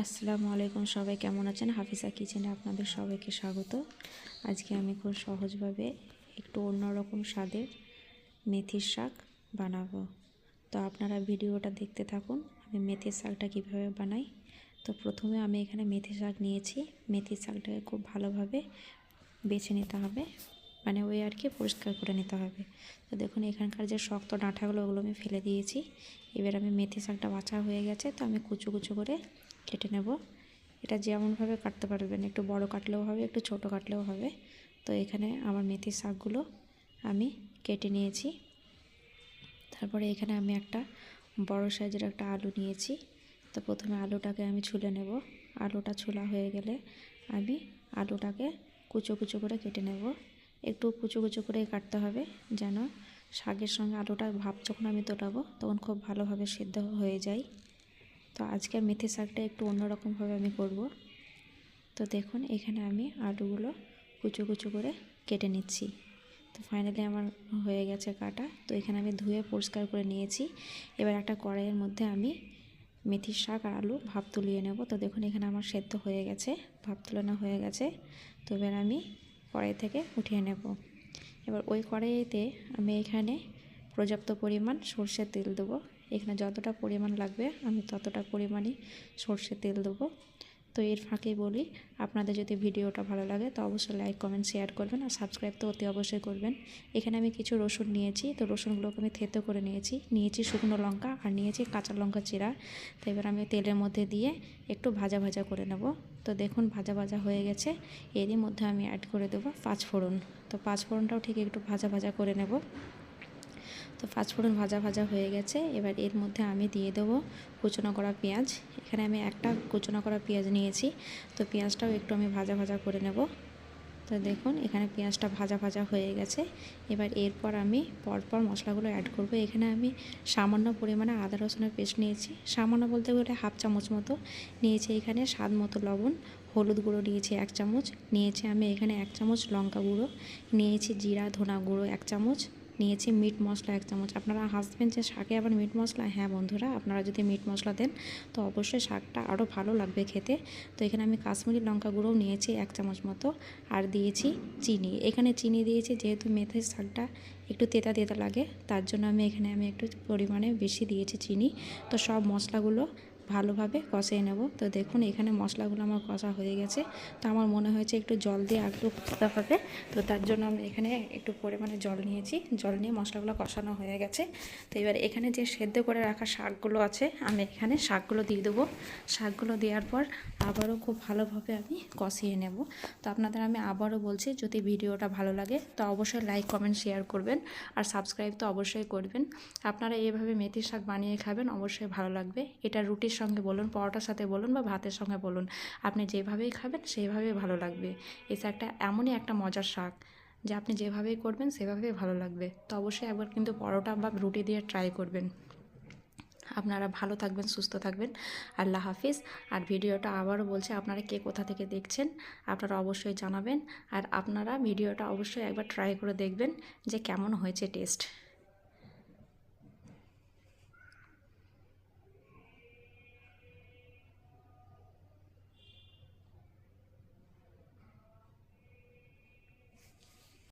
আসসালামু আলাইকুম সবাই, কেমন আছেন? হাফিজা কিচেনে আপনাদের সবাইকে স্বাগত। আজকে আমি খুব সহজভাবে একটু অন্যরকম স্বাদের মেথির শাক বানাবো। তো আপনারা ভিডিওটা দেখতে থাকুন, আমি মেথির শাকটা কীভাবে বানাই। তো প্রথমে আমি এখানে মেথি শাক নিয়েছি। মেথির শাকটাকে খুব ভালোভাবে বেছে নিতে হবে। মানে ওই আর কি পরিষ্কার করে নিতে হবে। তো দেখুন, এখানকার যে শক্ত ডাঁটাগুলো, ওগুলো আমি ফেলে দিয়েছি। এবার আমি মেথি শাকটা বাছা হয়ে গেছে, তো আমি কুচো কুচু করে কেটে নেব। এটা যেমনভাবে কাটতে পারবেন, একটু বড় কাটলেও হবে, একটু ছোট কাটলেও হবে। তো এখানে আমার মেথি শাকগুলো আমি কেটে নিয়েছি। তারপরে এখানে আমি একটা বড় সাইজের একটা আলু নিয়েছি। তো প্রথমে আলুটাকে আমি ছুলে নেব। আলুটা ছোলা হয়ে গেলে আমি আলুটাকে কুচো কুচো করে কেটে নেব। একটু কুচো কুচো করে কাটতে হবে যেন শাকের সঙ্গে আলুটা ভাব যখন আমি তোলাবো তখন খুব ভালোভাবে সিদ্ধ হয়ে যায়। তো আজকে মেথি শাকটা একটু অন্যরকমভাবে আমি করব। তো দেখুন, এখানে আমি আলুগুলো কুচো কুচো করে কেটে নিচ্ছি। তো ফাইনালি আমার হয়ে গেছে কাটা। তো এখানে আমি ধুয়ে পরিষ্কার করে নিয়েছি। এবার একটা কড়াইয়ের মধ্যে আমি মেথির শাক আর আলু ভাপ তুলিয়ে নেব। তো দেখুন, এখানে আমার সেদ্ধ হয়ে গেছে ভাপ তুলানো হয়ে গেছে। তো এবার আমি কড়াই থেকে উঠিয়ে নেব। এবার ওই কড়াইতে আমি এখানে পর্যাপ্ত পরিমাণ সর্ষের তেল দেবো। এখানে যতটা পরিমাণ লাগবে আমি ততটা পরিমাণই সর্ষের তেল দেবো। তো এর ফাঁকে বলি, আপনাদের যদি ভিডিওটা ভালো লাগে তো অবশ্যই লাইক কমেন্ট শেয়ার করবেন আর সাবস্ক্রাইব তো অতি অবশ্যই করবেন। এখানে আমি কিছু রসুন নিয়েছি, তো রসুনগুলোকে আমি থেতো করে নিয়েছি। নিয়েছি শুকনো লঙ্কা আর নিয়েছি কাঁচা লঙ্কা চিরা। তো এবার আমি তেলের মধ্যে দিয়ে একটু ভাজা ভাজা করে নেব। তো দেখুন ভাজা ভাজা হয়ে গেছে। এরই মধ্যে আমি অ্যাড করে দেবো পাঁচ ফোড়ন তো পাঁচ ফোড়নটাও ঠিক একটু ভাজা ভাজা করে নেব। তো পাঁচফোড়ন ভাজা ভাজা হয়ে গেছে। এবার এর মধ্যে আমি দিয়ে দেবো কুচনো করা পেঁয়াজ। এখানে আমি একটা কুচনো করা পেঁয়াজ নিয়েছি। তো পেঁয়াজটাও একটু আমি ভাজা ভাজা করে নেব। তো দেখুন, এখানে পেঁয়াজটা ভাজা ভাজা হয়ে গেছে। এবার এরপর আমি পরপর মশলাগুলো অ্যাড করব। এখানে আমি সামান্য পরিমাণে আদা রসুনের পেস্ট নিয়েছি। সামান্য বলতে গেলে হাফ চামচ মতো নিয়েছি এখানে স্বাদ মতো লবণ, হলুদ গুঁড়ো নিয়েছি এক চামচ, নিয়েছি আমি এখানে এক চামচ লঙ্কা গুঁড়ো, নিয়েছি জিরা, ধনা গুঁড়ো এক চামচ নিয়েছি মিট মশলা এক চামচ। আপনারা হাসবেন যে শাকে আবার মিট মশলা হ্যাঁ বন্ধুরা, আপনারা যদি মিট মশলা দেন, তো অবশ্যই শাকটা আরও ভালো লাগবে খেতে। তো এখানে আমি কাশ্মীরি লঙ্কা গুঁড়োও নিয়েছি এক চামচ মতো, আর দিয়েছি চিনি। এখানে চিনি দিয়েছি যেহেতু মেথির শাকটা একটু তেতা তেতা লাগে, তার জন্য আমি এখানে আমি একটু পরিমাণে বেশি দিয়েছি চিনি। তো সব মশলাগুলো ভালোভাবে কষিয়ে নেব। তো দেখুন, এখানে মশলাগুলো আমার কষা হয়ে গেছে। তো আমার মনে হয়েছে একটু জল দিয়ে একটু কষতে হবে। তো তার জন্য আমি এখানে একটু পরিমাণে জল নিয়েছি। জল নিয়ে মশলাগুলো কষানো হয়ে গেছে। তো এবার এখানে যে সেদ্ধ করে রাখা শাকগুলো আছে, আমি এখানে শাকগুলো দিয়ে দেবো। শাকগুলো দেওয়ার পর আবারও খুব ভালোভাবে আমি কষিয়ে নেব। তো আপনাদের আমি আবারও বলছি, যদি ভিডিওটা ভালো লাগে, তো অবশ্যই লাইক, কমেন্ট, শেয়ার করবেন। আর সাবস্ক্রাইব তো অবশ্যই করবেন। আপনারা এইভাবে মেথির শাক বানিয়ে খাবেন, অবশ্যই ভালো লাগবে। এটা রুটির সঙ্গে বলুন, পরোটার সাথে বলুন বা ভাতের সঙ্গে বলুন, আপনি যেভাবেই খাবেন সেইভাবেই ভালো লাগবে। এই শাকটা এমনই একটা মজার শাক যে আপনি যেভাবেই করবেন সেভাবেই ভালো লাগবে। তো অবশ্যই একবার কিন্তু পরোটা বা রুটি দিয়ে ট্রাই করবেন। আপনারা ভালো থাকবেন, সুস্থ থাকবেন। আল্লাহ হাফিজ। আর ভিডিওটা আবারও বলছে, আপনারা কে কোথা থেকে দেখছেন আপনারা অবশ্যই জানাবেন। আর আপনারা ভিডিওটা অবশ্যই একবার ট্রাই করে দেখবেন যে কেমন হয়েছে টেস্ট